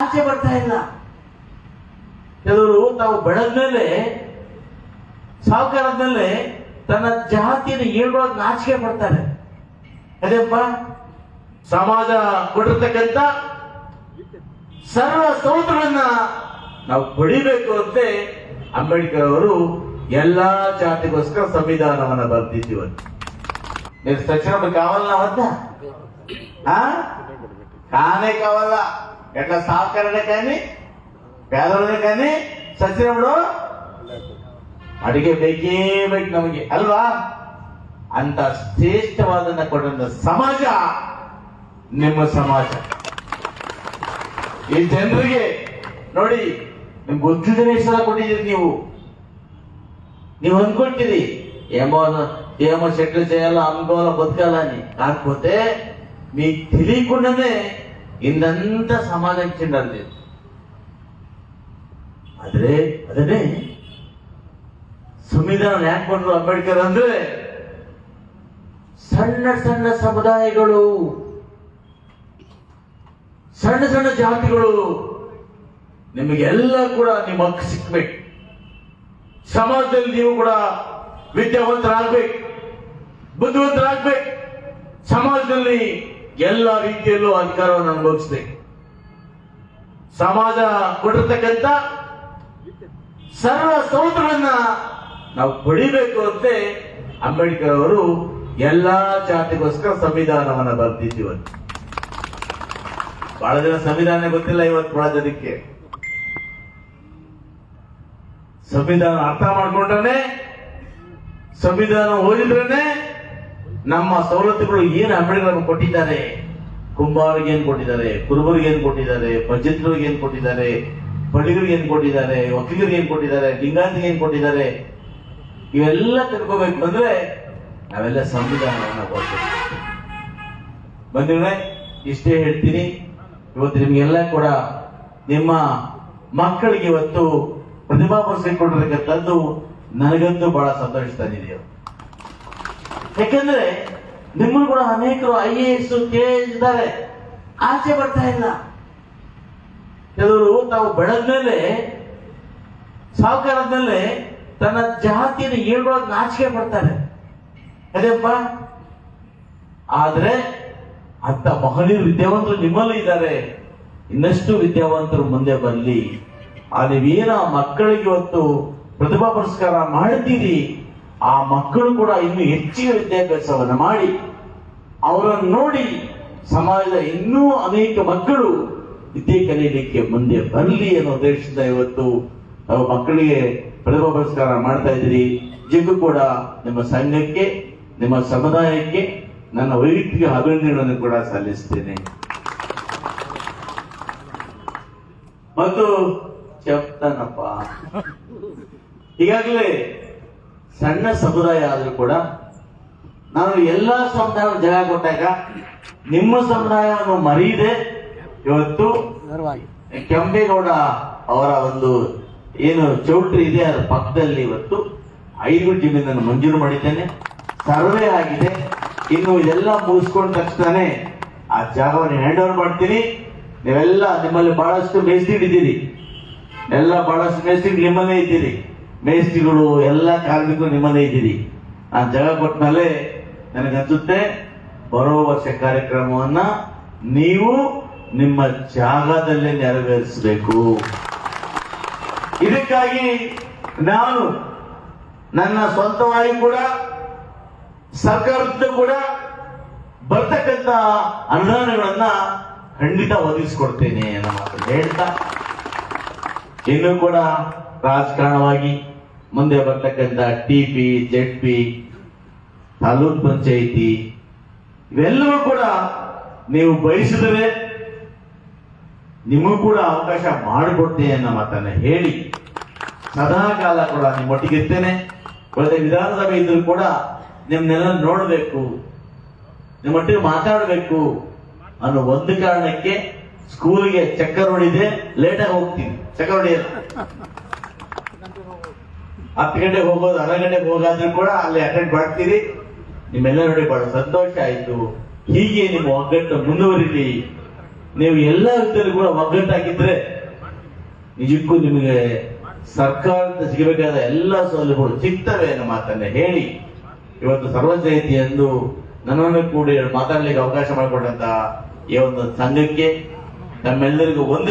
ಆಸೆ ಬರ್ತಾ ಇಲ್ಲ ಕೆಲವರು ತಾವು ಬೆಳೆದ್ಮೇಲೆ ಸಾವುಕಾರದ್ಮೇಲೆ ತನ್ನ ಜಾತಿಯನ್ನು ಹೇಳ್ಕೊಳಕ್ ನಾಚಿಕೆ ಪಡ್ತಾರೆ ಅದೇಪ್ಪ ಸಮಾಜ ಕೊಟ್ಟಿರ್ತಕ್ಕಂಥ ಸರ್ವ ಸೌತ್ರಗಳನ್ನ ನಾವು ಪಡಿಬೇಕು ಅಂತೆ ಅಂಬೇಡ್ಕರ್ ಅವರು ಎಲ್ಲಾ ಜಾತಿಗೋಸ್ಕರ ಸಂವಿಧಾನವನ್ನ ಬರ್ದಿದ್ದೀವಂತೆ మీరు సచ్చినప్పుడు కావాలన్నా వద్దా ఆ? కానే కావాలా ఎట్లా సాకరనే కానీ పేదలనే కానీ సచ్చినప్పుడు ಅಡಿಗೆ ಬೇಕೇ ಬೇಕು ನಮಗೆ ಅಲ್ವಾ ಅಂತ ಶ್ರೇಷ್ಠವಾದನ್ನ ಕೊಡುವ ಸಮಾಜ ನಿಮ್ಮ ಸಮಾಜ ಈ ಜನರಿಗೆ ನೋಡಿ ನಿಮ್ಗೆ ಗೊತ್ತಿದ್ರೆ ಸಲ ಕೊಟ್ಟಿದ್ದೀರಿ ನೀವು ನೀವು అనుకుంటుంది ఏమో ఏమో చెట్లు చేయాలో అనుకోవాలో బతకాలని కాకపోతే మీకు తెలియకుండానే ఇందంతా సమాజం ఇచ్చిండారు మీరు ಆದ್ರೆ ಅದನ್ನೇ ಸಂವಿಧಾನ ಯಾಕೆ ಬಂದ್ರು ಅಂಬೇಡ್ಕರ್ ಅಂದ್ರೆ ಸಣ್ಣ ಸಣ್ಣ ಸಮುದಾಯಗಳು ಸಣ್ಣ ಸಣ್ಣ ಜಾತಿಗಳು ನಿಮಗೆಲ್ಲ ಕೂಡ ನಿಮ್ಮ ಹಕ್ಕು ಸಿಕ್ಬೇಕು ಸಮಾಜದಲ್ಲಿ ನೀವು ಕೂಡ ವಿದ್ಯಾವಂತರಾಗ್ಬೇಕು ಬುದ್ಧಿವಂತರಾಗ್ಬೇಕು ಸಮಾಜದಲ್ಲಿ ಎಲ್ಲ ರೀತಿಯಲ್ಲೂ ಅಧಿಕಾರವನ್ನು ಅನುಭವಿಸಿದೆ. ಸಮಾಜ ಕೊಟ್ಟಿರ್ತಕ್ಕಂಥ ಸರ್ವ ಸೌತ್ರಗಳನ್ನ ನಾವು ಪಡಿಬೇಕು ಅಂತ ಅಂಬೇಡ್ಕರ್ ಅವರು ಎಲ್ಲಾ ಜಾತಿಗೋಸ್ಕರ ಸಂವಿಧಾನವನ್ನ ಬರ್ದಿದ್ದೀವಂತೆ ಬಹಳ ಜನ ಸಂವಿಧಾನ ಗೊತ್ತಿಲ್ಲ ಇವತ್ತು ಬಹಳ ಜನಕ್ಕೆ. ಸಂವಿಧಾನ ಅರ್ಥ ಮಾಡ್ಕೊಂಡ್ರೆ ಸಂವಿಧಾನ ಓದಿದ್ರೇನೆ ನಮ್ಮ ಸವಲತ್ತುಗಳು ಏನು ಅಂಬೇಡ್ಕರ್ ಕೊಟ್ಟಿದ್ದಾರೆ? ಕುಂಬಾರಿಗೆ ಏನ್ ಕೊಟ್ಟಿದ್ದಾರೆ? ಕುರುಬರಿಗೆ ಏನ್ ಕೊಟ್ಟಿದ್ದಾರೆ? ಪಂಚಾಯತ್ಗಳಿಗೆ ಏನ್ ಕೊಟ್ಟಿದ್ದಾರೆ? ಪಡಿಗರಿಗೆ ಏನ್ ಕೊಟ್ಟಿದ್ದಾರೆ? ವಕೀಲರಿಗೆ ಏನ್ ಕೊಟ್ಟಿದ್ದಾರೆ? ಲಿಂಗಾಯತಿಗೆ ಏನ್ ಕೊಟ್ಟಿದ್ದಾರೆ? ಇವೆಲ್ಲ ತಿಳ್ಕೋಬೇಕು ಅಂದ್ರೆ ನಾವೆಲ್ಲ ಸಂವಿಧಾನವನ್ನ ಕೊಡ್ತೀವಿ ಬಂದಿವೆ ಇಷ್ಟೇ ಹೇಳ್ತೀನಿ. ಇವತ್ತು ನಿಮ್ಗೆಲ್ಲ ಕೂಡ ನಿಮ್ಮ ಮಕ್ಕಳಿಗೆ ಇವತ್ತು ಪ್ರತಿಭಾ ಪುರಸ್ಕಾರ ತಂದು ನನಗಂತೂ ಬಹಳ ಸಂತೋಷ ತಂದಿದೆ ಯಾಕಂದ್ರೆ ನಿಮ್ಮನ್ನು ಕೂಡ ಅನೇಕರು ಐ ಎ ಎಸ್ ಕೆ ಇದ್ದಾರೆ. ಆಸೆ ಬರ್ತಾ ಇಲ್ಲ. ಕೆಲವರು ತಾವು ಬೆಳೆದ್ಮೇಲೆ ಸಾವುಕಾರದ್ಮೇಲೆ ತನ್ನ ಜಾತಿಯನ್ನು ಹೇಳ್ಕೊಳಕ್ ನಾಚಿಕೆ ಪಡ್ತಾರೆ ಅದೇಪ್ಪ ಆದ್ರೆ ಅಂತ ಮಹನೀಯ ವಿದ್ಯಾವಂತರು ನಿಮ್ಮಲ್ಲಿ ಇದ್ದಾರೆ. ಇನ್ನಷ್ಟು ವಿದ್ಯಾವಂತರು ಮುಂದೆ ಬರಲಿ ಆ ನೀವೇನ ಮಕ್ಕಳಿಗೆ ಇವತ್ತು ಪ್ರತಿಭಾ ಪುರಸ್ಕಾರ ಮಾಡ್ತೀರಿ? ಆ ಮಕ್ಕಳು ಕೂಡ ಇನ್ನು ಹೆಚ್ಚಿನ ವಿದ್ಯಾಭ್ಯಾಸವನ್ನು ಮಾಡಿ ಅವರನ್ನು ನೋಡಿ ಸಮಾಜದ ಇನ್ನೂ ಅನೇಕ ಮಕ್ಕಳು ವಿದ್ಯೆ ಕಲಿಯಲಿಕ್ಕೆ ಮುಂದೆ ಬರಲಿ ಅನ್ನೋ ಉದ್ದೇಶದಿಂದ ಇವತ್ತು ಮಕ್ಕಳಿಗೆ ಪ್ರತಿಭಾ ಪುರಸ್ಕಾರ ಮಾಡ್ತಾ ಇದ್ದೀರಿ. ಜಿಗು ಕೂಡ ನಿಮ್ಮ ಸಂಘಕ್ಕೆ ನಿಮ್ಮ ಸಮುದಾಯಕ್ಕೆ, ನನ್ನ ವೈಯಕ್ತಿಕ ಅಭಿನಂದನೆಗಳನ್ನು ಕೂಡ ಸಲ್ಲಿಸ್ತೇನೆ. ಮತ್ತು, ಚಪ್ತನಪ್ಪ. ಈಗಾಗಲೇ ಸಣ್ಣ ಸಮುದಾಯ ಆದರೂ ಕೂಡ ನಾನು ಎಲ್ಲ ಸಮುದಾಯ ಜಾಗ ಕೊಟ್ಟಾಗ ನಿಮ್ಮ ಸಮುದಾಯವನ್ನು ಮರೀದೆ ಇವತ್ತು ಕೆಂಪೇಗೌಡ ಅವರ ಒಂದು ಏನು ಚೌಟ್ರಿ ಇದೆ ಅದರ ಪಕ್ಕದಲ್ಲಿ ಇವತ್ತು ಐದು ಜಮೀನನ್ನು ಮಂಜೂರು ಮಾಡಿದ್ದೇನೆ. ಸರ್ವೆ ಆಗಿದೆ. ಇನ್ನು ಇದೆಲ್ಲ ಮುಗಿಸ್ಕೊಂಡ ತಕ್ಷಣನೇ ಆ ಜಾಗವನ್ನು ಹ್ಯಾಂಡ್ ಓವರ್ ಮಾಡ್ತೀನಿ. ನೀವೆಲ್ಲ ನಿಮ್ಮಲ್ಲಿ ಬಹಳಷ್ಟು ಮೇಸ್ತಿಡಿದ್ದೀರಿ ಎಲ್ಲ ಬಹಳಷ್ಟು ಮೇಸ್ತ್ರಿ ನಿಮ್ಮಲ್ಲೇ ಇದ್ದೀರಿ. ಮೇಸ್ತ್ರಿಗಳು ಎಲ್ಲ ಕಾರ್ಮಿಕರು ನಿಮ್ಮಲ್ಲೇ ಇದ್ದೀರಿ. ಆ ಜಾಗ ನನಗೆ ನನಗನ್ಸುತ್ತೆ ಬರೋ ವರ್ಷ ಕಾರ್ಯಕ್ರಮವನ್ನ ನೀವು ನಿಮ್ಮ ಜಾಗದಲ್ಲೇ ನೆರವೇರಿಸಬೇಕು. ಇದಕ್ಕಾಗಿ ನಾನು ನನ್ನ ಸ್ವಂತವಾಗಿ ಕೂಡ ಸರ್ಕಾರದ ಕೂಡ ಬರ್ತಕ್ಕಂತ ಅನುದಾನಗಳನ್ನ ಖಂಡಿತ ಒದಗಿಸ್ಕೊಡ್ತೇನೆ ಅನ್ನೋ ಮಾತು ಹೇಳ್ತಾ, ಇನ್ನೂ ಕೂಡ ರಾಜಕಾರಣವಾಗಿ ಮುಂದೆ ಬರ್ತಕ್ಕಂಥ T P Z P taluk panchayat, ಇವೆಲ್ಲವೂ ಕೂಡ ನೀವು ಬಯಸಿದರೆ ನಿಮಗೂ ಕೂಡ ಅವಕಾಶ ಮಾಡಿಕೊಡ್ತೇನೆ ಅನ್ನೋ ಮಾತನ್ನ ಹೇಳಿ ಸದಾ ಕಾಲ ಕೂಡ ನಿಮ್ಮೊಟ್ಟಿಗೆ ಇರ್ತೇನೆ ಒಳ್ಳೆ ವಿಧಾನಸಭೆ ಇದ್ರೂ ಕೂಡ ನಿಮ್ಮನ್ನೆಲ್ಲ ನೋಡಬೇಕು, ನಿಮ್ಮೊಟ್ಟಿಗೆ ಮಾತಾಡಬೇಕು ಅನ್ನೋ ಒಂದು ಕಾರಣಕ್ಕೆ ಸ್ಕೂಲ್ಗೆ ಚಕ್ಕರ್ ಹೊಡಿದೆ. ಲೇಟಾಗಿ ಹೋಗ್ತೀನಿ. ಚಕ್ಕರ್ ಹೊಡಿಯಲ್ಲ. ಹತ್ತು ಗಂಟೆಗೆ ಹೋಗೋದು ಅರ್ಧ ಗಂಟೆಗೆ ಹೋಗಾದ್ರೂ ಕೂಡ ಅಲ್ಲಿ ಅಟೆಂಡ್ ಮಾಡ್ತೀರಿ. ನಿಮ್ಮೆಲ್ಲ ನೋಡಿ ಬಹಳ ಸಂತೋಷ ಆಯ್ತು. ಹೀಗೆ ನಿಮ್ಮ ಒಗ್ಗಟ್ಟು ಮುಂದುವರಿಲಿ. ನೀವು ಎಲ್ಲ ವಿಧದಲ್ಲಿ ಕೂಡ ಒಗ್ಗಟ್ಟಾಗಿದ್ರೆ ನಿಜಕ್ಕೂ ನಿಮಗೆ ಸರ್ಕಾರದಿಂದ ಸಿಗಬೇಕಾದ ಎಲ್ಲ ಸೌಲಭ್ಯಗಳು ಸಿಗ್ತವೆ ಅನ್ನೋ ಮಾತನ್ನ ಹೇಳಿ. ಇವತ್ತು ಸರ್ವ ಜಯಂತಿ ಎಂದು ನನ್ನನ್ನು ಕೂಡ ಮಾತಾಡಲಿಕ್ಕೆ ಅವಕಾಶ ಮಾಡಿಕೊಟ್ಟಂತ ಈ ಒಂದು ಸಂಘಕ್ಕೆ ನಮ್ಮೆಲ್ಲರಿಗೂ ಒಂದು